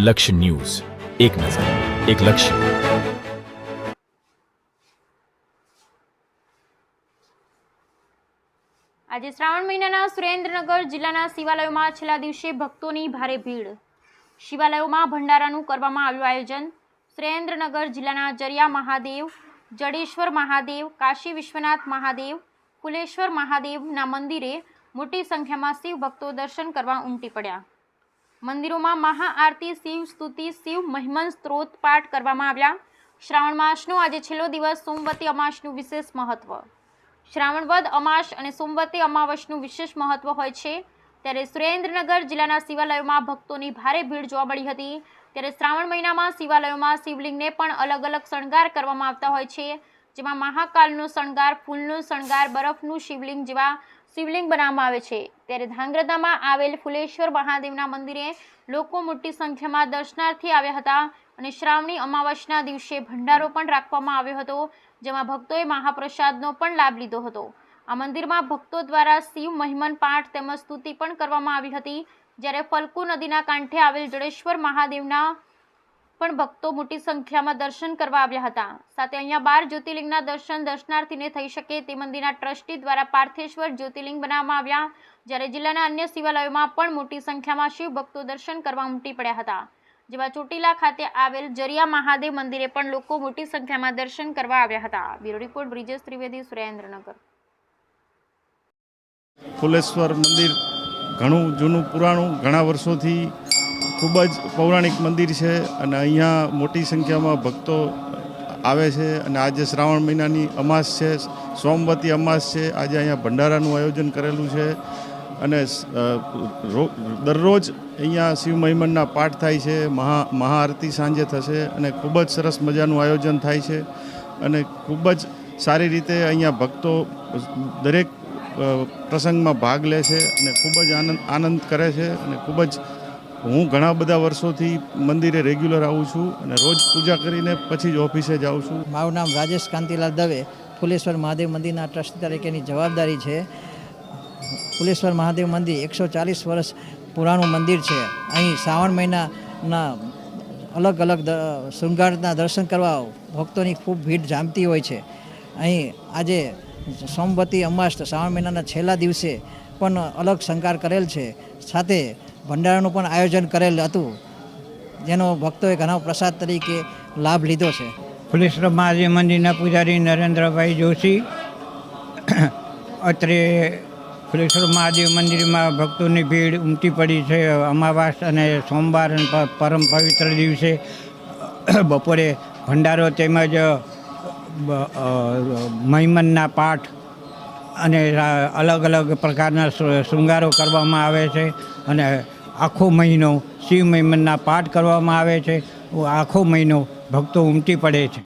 લક્ષ્ય ન્યૂઝ. એક નજર, એક લક્ષ્ય. આજે શ્રાવણ મહિનાના સુરેન્દ્રનગર જિલ્લાના શિવાલયોમાં છેલ્લા દિવસે ભક્તોની ભારે ભીડ. શિવાલયોમાં ભંડારાનું કરવામાં આવ્યું આયોજન. સુરેન્દ્રનગર જિલ્લાના જરિયા મહાદેવ, જડેશ્વર મહાદેવ, કાશી વિશ્વનાથ મહાદેવ, કુલેશ્વર મહાદેવના મંદિરે મોટી સંખ્યામાં શિવ ભક્તો દર્શન કરવા ઉમટી પડ્યા. મંદિરોમાં મહાઆરતી, શિવ સ્તુતિ, શિવ મહિમન સ્ત્રોત પાઠ કરવામાં આવ્યા. શ્રાવણ માસનો આજે છેલ્લો દિવસ, સોમવતી અમાસનું વિશેષ મહત્વ. શ્રાવણ વદ, અમાસ અને સોમવતી અમાવસનું વિશેષ મહત્વ હોય છે. ત્યારે સુરેન્દ્રનગર જિલ્લાના શિવાલયોમાં ભક્તોની ભારે ભીડ જોવા મળી હતી. ત્યારે શ્રાવણ મહિનામાં શિવાલયોમાં શિવલિંગને પણ અલગ અલગ શણગાર કરવામાં આવતા હોય છે. જેમાં મહાકાલનો શણગાર, ફૂલનો શણગાર, બરફનું શિવલિંગ જેવા શિવલિંગ બનાવવામાં આવે છે. ત્યારે ધાંગ્રધામાં આવેલ ફુલેશ્વર મહાદેવના મંદિરે લોકો મોટી સંખ્યામાં દર્શનાર્થી આવ્યા હતા અને શ્રાવણી અમાવસના દિવસે ભંડારો પણ રાખવામાં આવ્યો હતો, જેમાં ભક્તોએ મહાપ્રસાદનો પણ લાભ લીધો હતો. આ મંદિરમાં ભક્તો દ્વારા શિવ મહિમન પાઠ તેમજ સ્તુતિ પણ કરવામાં આવી હતી. જ્યારે ફલ્કુ નદીના કાંઠે આવેલ જડેશ્વર મહાદેવના પણ ભક્તો મોટી સંખ્યામાં દર્શન કરવા આવ્યા હતા. સાથે અહીંયા બાર જ્યોતિર્લિંગના દર્શન દર્શનાર્થીને થઈ શકે તે મંદિરના ટ્રસ્ટી દ્વારા પાર્થેશ્વર જ્યોતિર્લિંગ બનાવવામાં આવ્યા, જ્યારે જિલ્લાના અન્ય શિવાલયોમાં પણ મોટી સંખ્યામાં શિવ ભક્તો દર્શન કરવા ઉમટી પડ્યા હતા. જેમાં ચોટીલા ખાતે આવેલ જરિયા મહાદેવ મંદિરે પણ લોકો મોટી સંખ્યામાં દર્શન કરવા આવ્યા હતા. Bureau report, Brijesh Trivedi, Surendranagar. ફુલેશ્વર મંદિર ઘણું જૂનું, પુરાણું, ઘણા વર્ષોથી ખૂબ જ પૌરાણિક મંદિર છે અને અહીંયા મોટી સંખ્યામાં ભક્તો આવે છે અને આજે શ્રાવણ મહિનાની અમાસ છે, સોમવતી અમાસ છે, આજે અહીંયા ભંડારાનું આયોજન કરેલું છે અને દરરોજ અહીંયા શિવ મહિમનના પાઠ થાય છે, મહા, મહાઆરતી સાંજે થશે અને ખૂબ જ સરસ મજાનું આયોજન થાય છે અને ખૂબ જ સારી રીતે અહીંયા ભક્તો દરેક પ્રસંગમાં ભાગ લે છે અને ખૂબ જ આનંદ આનંદ કરે છે અને ખૂબ જ હું ઘણા બધા વર્ષોથી મંદિરે રેગ્યુલર આવું છું અને રોજ પૂજા કરીને પછી જ ઓફિસે જાઉં છું. મારું નામ રાજેશ કાંતિલાલ દવે. ફુલેશ્વર મહાદેવ મંદિરના ટ્રસ્ટી તરીકેની જવાબદારી છે. ફુલેશ્વર મહાદેવ મંદિર એકસો ચાલીસ વર્ષ પુરાણું મંદિર છે. અહીં શ્રાવણ મહિનાના અલગ અલગ શૃંગારના દર્શન કરવા ભક્તોની ખૂબ ભીડ જામતી હોય છે. અહીં આજે સોમવતી અમાસ શ્રાવણ મહિનાના છેલ્લા દિવસે પણ અલગ શંકાર કરેલ છે. સાથે ભંડારાનું પણ આયોજન કરેલ હતું. જેનો ભક્તોએ ઘણા પ્રસાદ તરીકે લાભ લીધો છે. ફુલેશ્વર મહાદેવ મંદિરના પૂજારી નરેન્દ્રભાઈ જોશી. અત્રે ફુલેશ્વર મહાદેવ મંદિરમાં ભક્તોની ભીડ ઉમટી પડી છે. અમાવાસ અને સોમવાર પરમ પવિત્ર દિવસે બપોરે ભંડારો તેમજ મહિમનના પાઠ અને અલગ અલગ પ્રકારના શૃંગારો કરવામાં આવે છે અને આખો મહિનો શિવ મહિમનના પાઠ કરવામાં આવે છે. આખો મહિનો ભક્તો ઉમટી પડે છે.